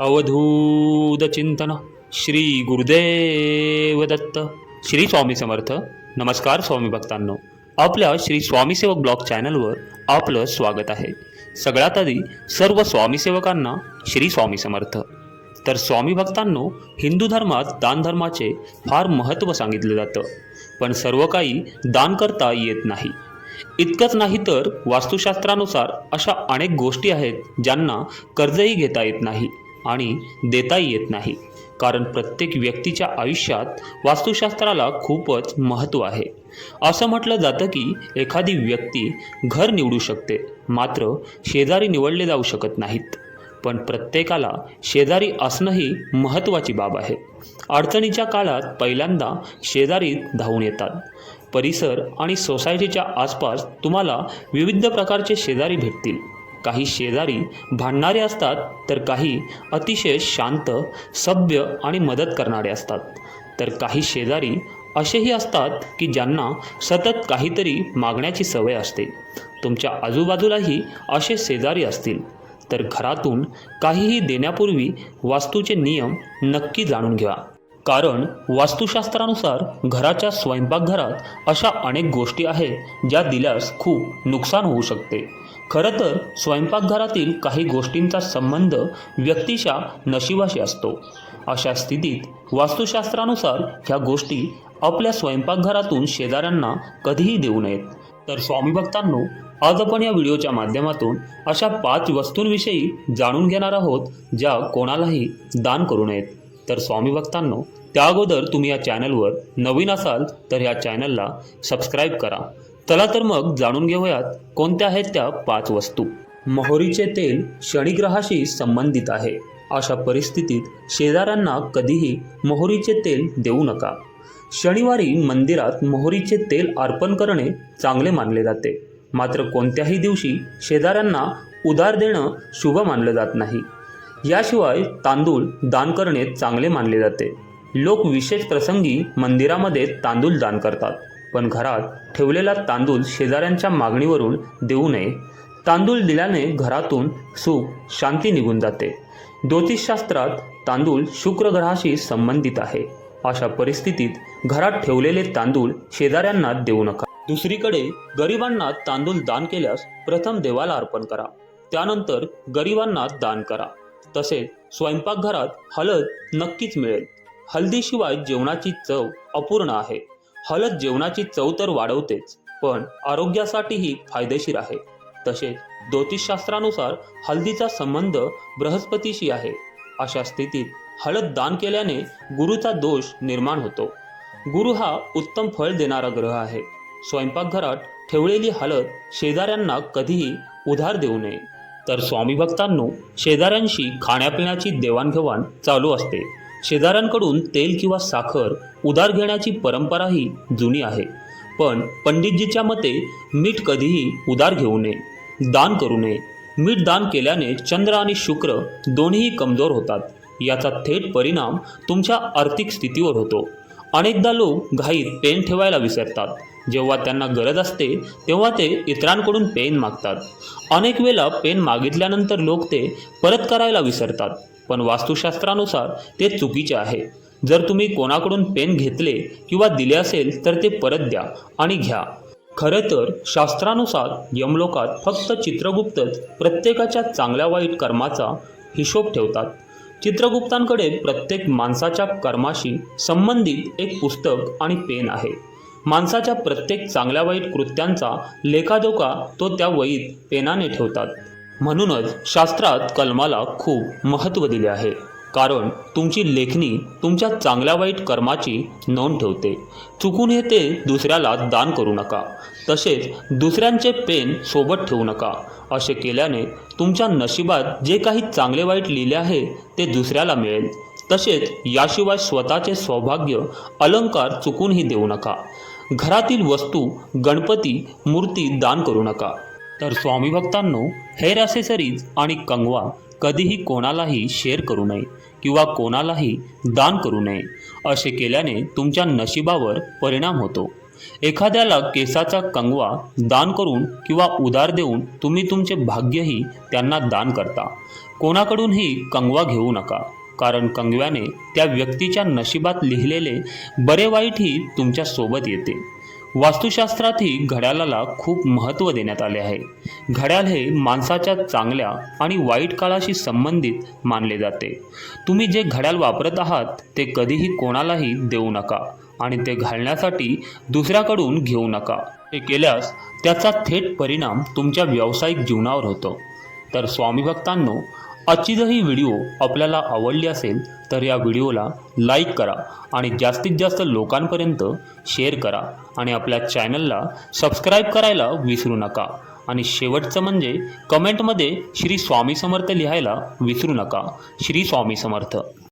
अवधूत चिंतन श्री गुरुदेव दत्त श्री स्वामी समर्थ. नमस्कार स्वामी भक्तांनो. आपल्या श्री स्वामीसेवक ब्लॉग चॅनलवर आपलं स्वागत आहे. सगळ्यात आधी सर्व स्वामीसेवकांना श्री स्वामी समर्थ. तर स्वामी भक्तांनो हिंदू धर्मात दान धर्माचे फार महत्त्व सांगितलं जातं. पण सर्व काही दान करता येत नाही. इतकंच नाही तर वास्तुशास्त्रानुसार अशा अनेक गोष्टी आहेत ज्यांना कर्जही घेता येत नाही. आणि देताही येत नाही. कारण प्रत्येक व्यक्तीच्या आयुष्यात वास्तुशास्त्राला खूपच महत्त्व आहे. असं म्हटलं जातं की एखादी व्यक्ती घर निवडू शकते मात्र शेजारी निवडले जाऊ शकत नाहीत. पण प्रत्येकाला शेजारी असणंही महत्त्वाची बाब आहे. अडचणीच्या काळात पहिल्यांदा शेजारी धावून येतात. परिसर आणि सोसायटीच्या आसपास तुम्हाला विविध प्रकारचे शेजारी भेटतील. काही शेजारी भांडणारे असतात तर काही अतिशय शांत सभ्य आणि मदत करणारे असतात. तर काही शेजारी असेही असतात की ज्यांना सतत काहीतरी मागण्याची सवय असते. तुमच्या आजूबाजूलाही असे शेजारी असतील. तर घरातून काहीही देण्यापूर्वी वास्तूचे नियम नक्की जाणून घ्या. कारण वास्तुशास्त्रानुसार घराच्या स्वयंपाकघरात अशा अनेक गोष्टी आहेत ज्या दिल्यास खूप नुकसान होऊ शकते. खरं तर स्वयंपाकघरातील काही गोष्टींचा संबंध व्यक्तीच्या नशिबाशी असतो. अशा स्थितीत वास्तुशास्त्रानुसार ह्या गोष्टी आपल्या स्वयंपाकघरातून शेजाऱ्यांना कधीही देऊ नयेत. तर स्वामी भक्तांनो आज आपण या व्हिडिओच्या माध्यमातून अशा पाच वस्तूंविषयी जाणून घेणार आहोत ज्या कोणालाही दान करू नयेत. तर स्वामी भक्तांनो त्या अगोदर तुम्ही या चॅनलवर नवीन असाल तर ह्या चॅनलला सबस्क्राईब करा. चला तर मग जाणून घेऊयात कोणत्या आहेत त्या पाच वस्तू. मोहरीचे तेल शनिग्रहाशी संबंधित आहे. अशा परिस्थितीत शेजाऱ्यांना कधीही मोहरीचे तेल देऊ नका. शनिवारी मंदिरात मोहरीचे तेल अर्पण करणे चांगले मानले जाते. मात्र कोणत्याही दिवशी शेजाऱ्यांना उधार देणं शुभ मानलं जात नाही. याशिवाय तांदूळ दान करणे चांगले मानले जाते. लोक विशेष प्रसंगी मंदिरामध्ये तांदूळ दान करतात पण घरात ठेवलेला तांदूळ शेजाऱ्यांच्या मागणीवरून देऊ नये. तांदूळ दिल्याने घरातून सुख शांती निघून जाते. ज्योतिषशास्त्रात तांदूळ शुक्र ग्रहाशी संबंधित आहे. अशा परिस्थितीत घरात ठेवलेले तांदूळ शेजाऱ्यांना देऊ नका. दुसरीकडे गरिबांना तांदूळ दान केल्यास प्रथम देवाला अर्पण करा. त्यानंतर गरिबांना दान करा. तसेच स्वयंपाकघरात हळद नक्कीच मिळेल. हळदीशिवाय जेवणाची चव अपूर्ण आहे. हळद जेवणाची चव तर वाढवतेच पण आरोग्यासाठीही फायदेशीर आहे. तसेच ज्योतिषशास्त्रानुसार हळदीचा संबंध बृहस्पतीशी आहे. अशा स्थितीत हळद दान केल्याने गुरुचा दोष निर्माण होतो. गुरु हा उत्तम फळ देणारा ग्रह आहे. स्वयंपाकघरात ठेवलेली हळद शेजाऱ्यांना कधीही उधार देऊ नये. तर स्वामी भक्तांनो शेजाऱ्यांशी खाण्यापिण्याची देवाणघेवाण चालू असते. शेजाऱ्यांकडून तेल किंवा साखर उधार घेण्याची परंपराही जुनी आहे. पण पंडितजीच्या मते मीठ कधीही उधार घेऊ नये दान करू नये. मीठ दान केल्याने चंद्र आणि शुक्र दोन्हीही कमजोर होतात. याचा थेट परिणाम तुमच्या आर्थिक स्थितीवर होतो. अनेकदा लोक घाईत पेन ठेवायला विसरतात. जेव्हा त्यांना गरज असते तेव्हा ते इतरांकडून पेन मागतात. अनेक वेळा पेन मागितल्यानंतर लोक ते परत करायला विसरतात पण वास्तुशास्त्रानुसार ते चुकीचे आहे. जर तुम्ही कोणाकडून पेन घेतले किंवा दिले असेल तर ते परत द्या आणि घ्या. खरं तर शास्त्रानुसार यमलोकात फक्त चित्रगुप्तच प्रत्येकाच्या चांगल्या वाईट कर्माचा हिशोब ठेवतात. चित्रगुप्तांकडे प्रत्येक माणसाच्या कर्माशी संबंधित एक पुस्तक आणि पेन आहे. माणसाच्या प्रत्येक चांगल्या वाईट कृत्यांचा लेखाजोखा तो त्या वहीत पेनाने ठेवतात. म्हणूनच शास्त्रात कलमाला खूप महत्त्व दिले आहे. कारण तुमची लेखणी तुमच्या चांगल्या वाईट कर्माची नोंद ठेवते. चुकून हे ते दुसऱ्याला दान करू नका. तसेच दुसऱ्यांचे पेन सोबत ठेवू नका. असे केल्याने तुमच्या नशिबात जे काही चांगले वाईट लिहिले आहे ते दुसऱ्याला मिळेल. तसेच याशिवाय स्वतःचे सौभाग्य अलंकार चुकूनही देऊ नका. घरातील वस्तू गणपती मूर्ती दान करू नका. तर स्वामी भक्तांनो हेअर ॲसेसरीज आणि कंगवा कधीही कोणालाही शेअर करू नये किंवा कोणालाही दान करू नये. असे केल्याने तुमच्या नशिबावर परिणाम होतो. एखाद्याला केसाचा कंगवा दान करून किंवा उधार देऊन तुम्ही तुमचे भाग्यही त्यांना दान करता. कोणाकडूनही कंगवा घेऊ नका कारण कंगव्याने त्या व्यक्तीच्या नशिबात लिहिलेले बरे वाईटही तुमच्यासोबत येते. वास्तुशास्त्रातही घड्याळाला खूप महत्त्व देण्यात आले आहे. घड्याळ हे माणसाच्या चांगल्या आणि वाईट काळाशी संबंधित मानले जाते. तुम्ही जे घड्याळ वापरत आहात ते कधीही कोणालाही देऊ नका आणि ते घालण्यासाठी दुसऱ्याकडून घेऊ नका. हे केल्यास त्याचा थेट परिणाम तुमच्या व्यावसायिक जीवनावर होतो. तर स्वामी भक्तांनो आजची जर ही व्हिडिओ आपल्याला आवडली असेल तर या व्हिडिओला लाईक करा आणि जास्तीत जास्त लोकांपर्यंत शेअर करा आणि आपल्या चॅनलला सबस्क्राईब करायला विसरू नका. आणि शेवटचं म्हणजे कमेंटमध्ये श्री स्वामी समर्थ लिहायला विसरू नका. श्री स्वामी समर्थ.